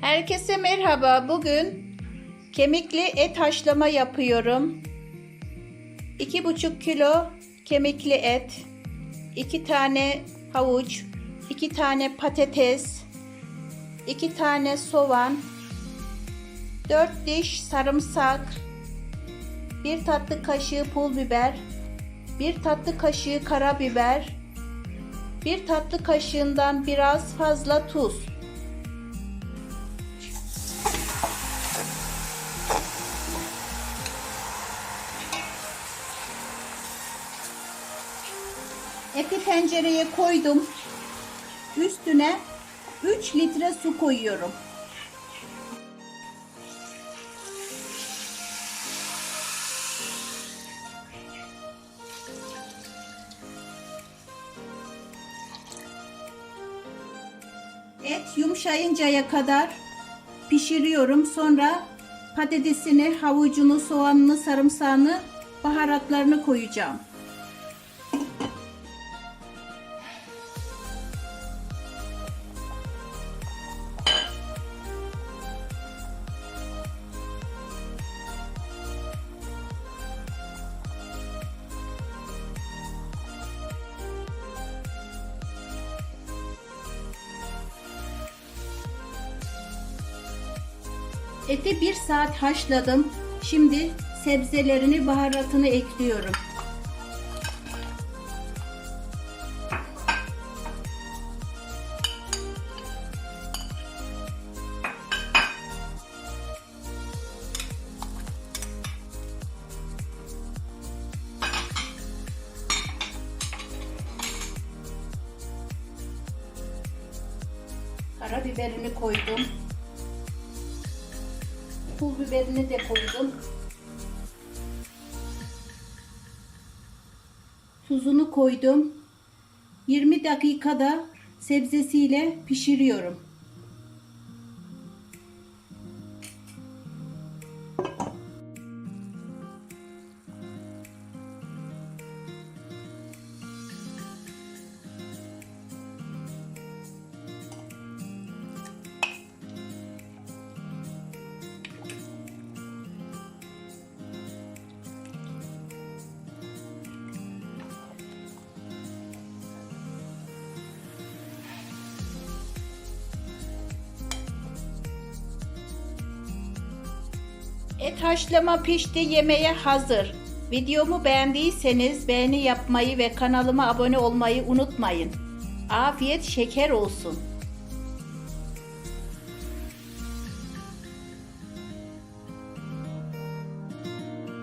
Herkese merhaba. Bugün kemikli et haşlama yapıyorum. 2,5 kilo kemikli et, 2 tane havuç, 2 tane patates, 2 tane soğan, 4 diş sarımsak, 1 tatlı kaşığı pul biber, 1 tatlı kaşığı karabiber, 1 tatlı kaşığından biraz fazla tuz. Eti tencereye koydum. Üstüne 3 litre su koyuyorum. Et yumuşayıncaya kadar pişiriyorum. Sonra patatesini, havucunu, soğanını, sarımsağını, baharatlarını koyacağım. Eti bir saat haşladım. Şimdi sebzelerini, baharatını ekliyorum. Karabiberini koydum. Pul biberini de koydum. Tuzunu koydum. 20 dakikada sebzesiyle pişiriyorum. Et haşlama pişti, yemeğe hazır. Videomu beğendiyseniz beğeni yapmayı ve kanalıma abone olmayı unutmayın. Afiyet şeker olsun.